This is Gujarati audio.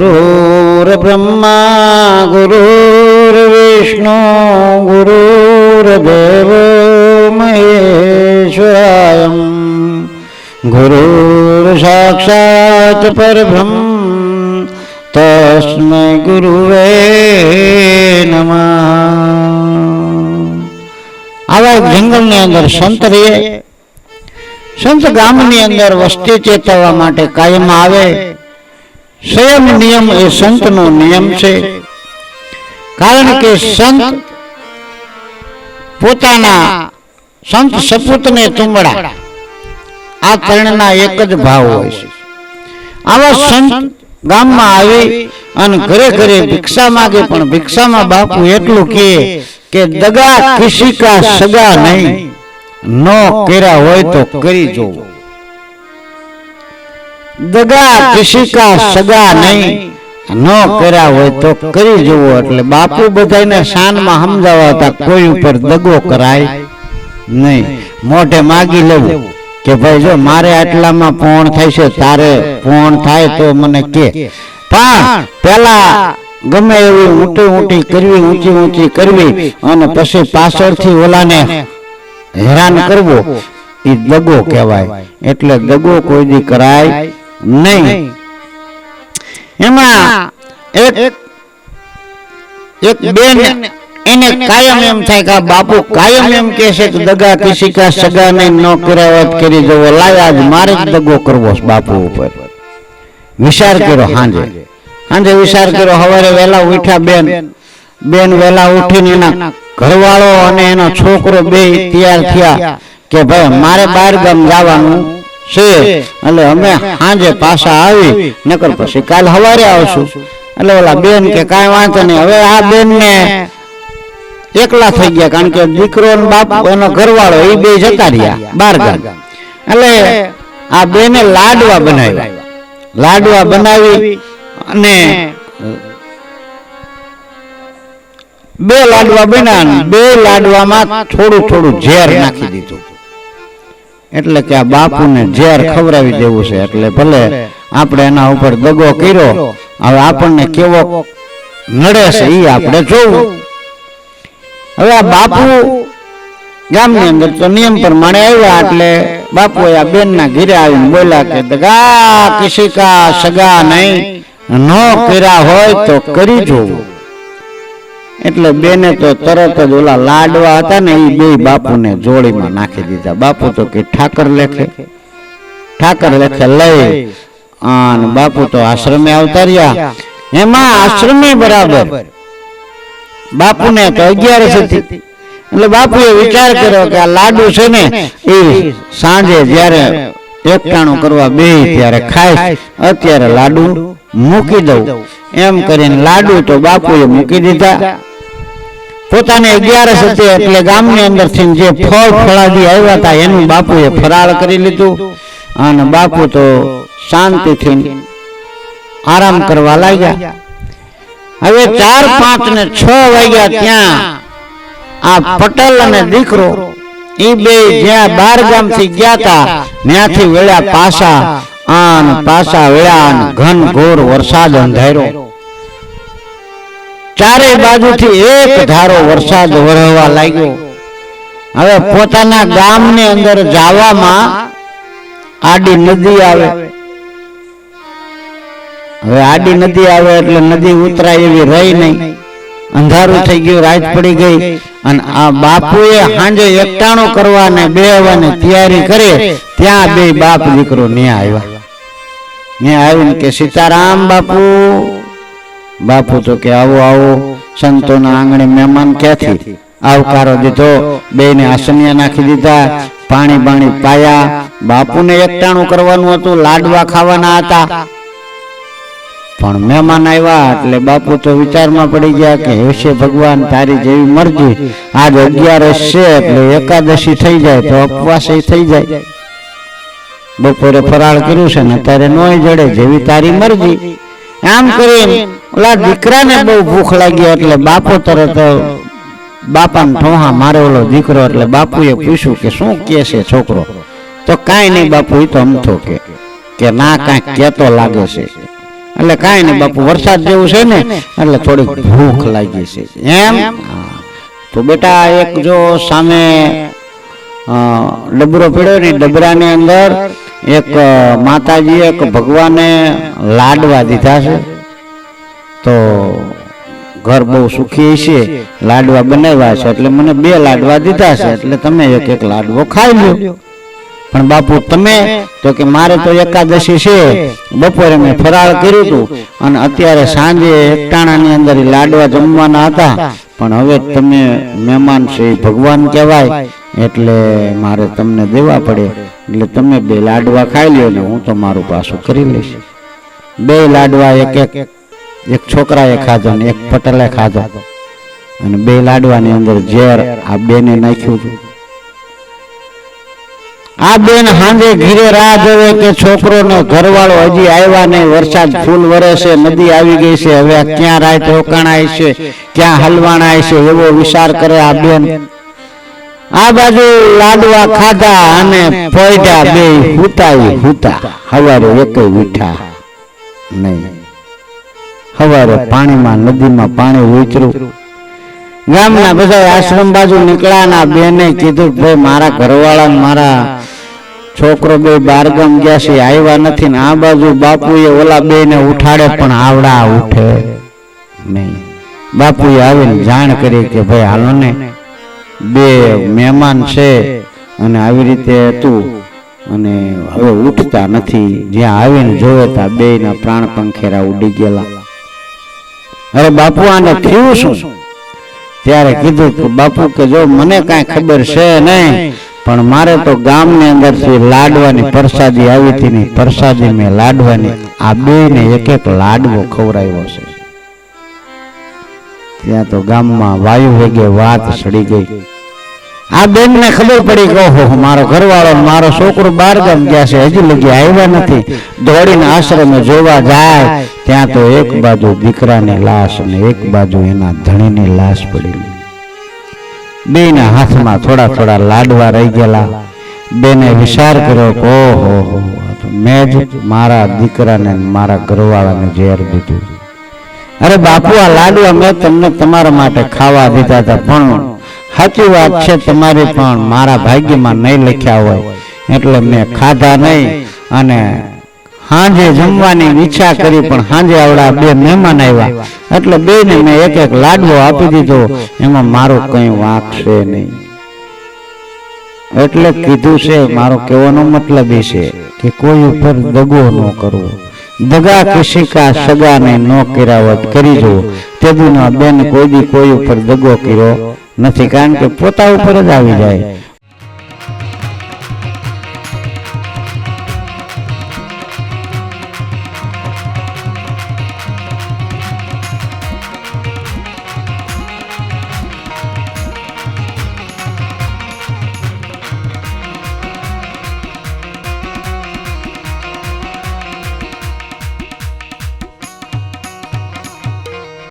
गुरुर्ब्रह्मा गुरुर्विष्णु गुरुर्देवो महेश्वरायम् गुरुर्साक्षात् परब्रह्म તસ્મૈ ગુરુવે નમઃ આવા એક જંગલની અંદર સંત રહે સંત ગામની અંદર વસ્તી ચેતવવા માટે કાયમ આવે સંયમ નિયમ એ સંતનો નિયમ છે. કારણ કે સંત પોતાના સંત સપૂતને તુંબડા આ ત્રણના એક જ ભાવ હોય છે. આવા સંત ગામમાં આવી અને ઘરે ઘરે ભિક્ષા માગે પણ ભિક્ષામાં બાપુ એટલું કહે કે દગા કિસી કા સગા નહીં. ન કર્યા હોય તો કરી જોવું. દગા કિસી કા સગા નહીં. ન કર્યા હોય તો કરી જોવો એટલે બાપુ બધાને શાનમાં સમજાવવા હતા કોઈ ઉપર દગો કરાય નહીં. મોઢે માગી લેવું કે ભાઈ જો મારે આટલામાં પોણ થાય છે તારે પોણ થાય તો મને કે. પણ પેલા ગમે એવી ઊંટી ઊંટી કરવી ઊંચી ઊંચી કરવી અને પછી પાછળથી ઓલાને હેરાન કરવો. એ દગો કહેવાય. એટલે દગો કોઈ દી કરાય. નહીં. એમાં એક એક બેન એને કાયમ એમ થાય કે બાપુ કાયમ એમ કહે છે કે દગા કિસી કા સગા ને ન કરાવત કરી જવો. લાય આજ મારે જ દગો કરવો છે બાપુ ઉપર. વિચાર કર્યો હાંજે. હાંજે. વિચાર કર્યો સવારે વેલા ઉઠ્યા બેન. બેન. વેલા ઉઠીને એના ઘરવાળો અને એનો છોકરો બે તૈયાર થયા કે ભાઈ મારે બહાર ગામ જવાનું. છે. એટલે અમે સાંજે પાછા આવી નકર પછી કાલ સવારે આવશું. એટલે ઓલા બેન કે કાંઈ વાંધો નહીં હવે આ બેન ને એકલા થઈ ગયા કારણ કે દીકરો બાપ એનો ઘરવાળો એ બે જતા રહ્યા બાર ગામ એટલે આ બેને લાડવા બનાવ્યા. લાડવા બનાવી અને બે લાડવા બન્યા બે લાડવામાં થોડું થોડું ઝેર નાખી દીધું. એટલે કે આ બાપુને ઝેર ખવડાવી દેવું છે. એટલે ભલે આપણે એના ઉપર દગો કર્યો, હવે આપણને કેવો નડે છે એ આપણે જોવું. હવે આ બાપુ ગામની અંદર તો નિયમ પ્રમાણે આવ્યા એટલે બાપુ આ બેન ના ઘીરે આવીને બોલ્યા કે, દગા કિસી કા સગા નહીં, ન કર્યા હોય તો કરી જોવું. એટલે બેને તો તરત જ ઓલા લાડવા હતા ને એ બે બાપુને જોડીમાં નાખી દીધા. બાપુ તો કે ઠાકર લેખે. ઠાકર લેખે લઈ અને બાપુ તો આશ્રમે આવતા રહ્યા. એમાં આશ્રમે બરાબર. બાપુને તો અગિયારસ હતી. એટલે બાપુએ વિચાર કર્યો કે આ લાડુ છે ને એ સાંજે જ્યારે એકટાણું કરવા બે ત્યારે ખાય અત્યારે લાડુ મૂકી દઉં. એમ કરીને લાડુ તો બાપુએ મૂકી દીધા. પોતાને અગિયારસ હતી એટલે ગામની અંદરથી જે ફળ ફળાદી આવ્યા હતા એનું બાપુએ ફરાળ કરી લીધું. અને બાપુ તો શાંતિથી આરામ કરવા લાગ્યા. હવે ચાર પાંચ ને છ વાગ્યા ત્યાં આ પટેલ અને દીકરો એ બે જ્યાં બાર ગામથી ગયા હતા ત્યાંથી વેળા પાછા આન પાછા વેળા ઘન ઘોર વરસાદ અંધાર્યો ચારે બાજુથી એક ધારો વરસાદ વરહવા લાગ્યો. હવે પોતાના ગામની અંદર જવામાં આડી નદી આવે. હવે આડી નદી આવે એટલે નદી ઉતરાય એવી રહી નહીં. અંધારું થઈ ગયું રાત પડી ગઈ. અને આ બાપુએ સાંજે એકટાણો કરવાને બેહવાની તૈયારી કરી. ત્યાં બે બાપ દીકરો ન્યા આવ્યા. ન્યા આવીને કે સીતારામ બાપુ બાપુ તો કે, આવો આવો, સંતોના આંગણે મહેમાન ક્યાંથી? આવકારો દીધો બેને આસનિયા નાખી દીધા, પાણી બાણી પાયા, બાપુને એકટાણું કરવાનું હતું, લાડવા ખાવાના હતા. પણ મહેમાન આવ્યા એટલે બાપુ તો વિચારમાં પડી ગયા કે હશે ભગવાન, તારી જેવી મરજી. આજ અગિયારસ છે એટલે એકાદશી થઈ જાય તો ઉપવાસ થઈ જાય. બપોરે ફરાળ કર્યું છે ને, અત્યારે નોય જડે, જેવી તારી મરજી. આમ કરીને ઓલા દીકરાને બહુ ભૂખ લાગી એટલે બાપો તરત બાપાને ઠોહા મારે ઓલો દીકરો એટલે બાપુએ પૂછ્યું કે શું કે છે છોકરો? તો કાંઈ નહીં બાપુ એ તો અમથો કે કે ના કાંઈ કેતો લાગે છે. એટલે કાંઈ નહીં બાપુ વરસાદ જેવું છે ને એટલે થોડીક ભૂખ લાગી છે. એમ. તો બેટા એક જો સામે ડબરો પીડ્યો ને ડબરાની અંદર એક માતાજીએ એક ભગવાને લાડવા દીધા છે. તો ઘર બહુ સુખી છે, લાડવા બનાવ્યા છે, એટલે મને બે લાડવા દીધા છે, એટલે તમે એક એક લાડવો ખાઈ લ્યો. પણ બાપુ, તમે તો કે મારે તો એકાદશી છે, બપોરે મેં ફરાળ કર્યું હતું, અને અત્યારે સાંજે એકટાણાની અંદર લાડવા જમવાના હતા, પણ હવે તમે મહેમાન છે ભગવાન કહેવાય, એટલે મારે તમને દેવા પડે, એટલે તમે બે લાડવા ખાઈ લ્યો ને હું તો મારું પાછું કરી લઈશ. બે લાડવા એક એક એક છોકરાએ ખાધો ને એક પટેલે ખાધો. અને બે લાડવાની અંદર ઝેર આ બેને નાખ્યું હતું. આ બેન હાંજે ઘીરે રાહ જોવે કે છોકરો નો ઘરવાળો હજી આવ્યા નહીં. વરસાદ ફૂલ વરે છે નદી આવી ગઈ છે. હવે ક્યાં રાત રોકાણાય છે ક્યાં હલવાણાય છે એવો વિચાર કરે આ બેન. આ બાજુ લાડવા ખાધા અને પોઈડા બે હુતાઈ હુતા. હવારે એક વીઠા નહીં. હવારે પાણીમાં નદીમાં પાણી ઉતર્યું ગામના બધા આશ્રમ બાજુ નીકળ્યા ના બેને કીધું ભાઈ મારા ઘરવાળા ને મારા છોકરો બે બારગામ ગયા છે આવ્યા નથી ને આ બાજુ બાપુએ ઓલા બે ને ઉઠાડે પણ આવડા ઉઠે નહીં. બાપુએ આવીને જાણ કરી કે ભાઈ હાલો ને બે મહેમાન છે અને આવી રીતે હતું અને હવે ઉઠતા નથી. જ્યાં આવીને જોયો ત્યાં બે ના પ્રાણ પંખેરા ઉડી ગયેલા. અરે બાપુ આને થયું શું? ત્યારે કીધું કે બાપુ કે જો મને કાંઈ ખબર છે નહીં પણ મારે તો ગામની અંદરથી લાડવાની પ્રસાદી આવી હતી ને પ્રસાદી મેં લાડવાની આ બે ને એક એક લાડવો ખવડાવ્યો છે. ત્યાં તો ગામમાં વાયુ વેગે વાત સડી ગઈ. આ બેન ને ખબર પડી કે ઓહો મારો ઘરવાળો મારો છોકરો બાર ગામ ગયા છે હજી લગી આવ્યા નથી. દોડીને આશ્રમે જોવા જાય. ત્યાં તો એક બાજુ દીકરાની લાશ અને એક બાજુ એના ધણીની લાશ પડી બેના હાથમાં થોડા થોડા લાડવા રહી ગયેલા. બેને વિચાર કર્યો કે, ઓહો મેં જ મારા દીકરાને મારા ઘરવાળાને ઝેર દીધું. અરે બાપુ, આ લાડવા મેં તમને તમારા માટે ખાવા દીધા હતા, પણ સાચી વાત છે તમારી પણ મારા ભાગ્યમાં નહીં લખ્યા હોય. એટલે મેં ખાધા નહીં અને સાંજે જમવાની ઈચ્છા કરી પણ હાંજે આવડા બે મહેમાન આવ્યા. એટલે બેને મેં એક એક લાડવો આપી દીધો. એમાં મારો કઈ વાંક છે નહીં. એટલે કીધું છે મારો કહેવાનો મતલબ એ છે કે કોઈ ઉપર દગો ન કરવો. દગા કિસી કા સગા ને નો કિરાવત કરી જો તે દીનો બેન કોઈ દી કોઈ ઉપર દગો કર્યો નથી કારણ કે પોતા ઉપર જ આવી જાય.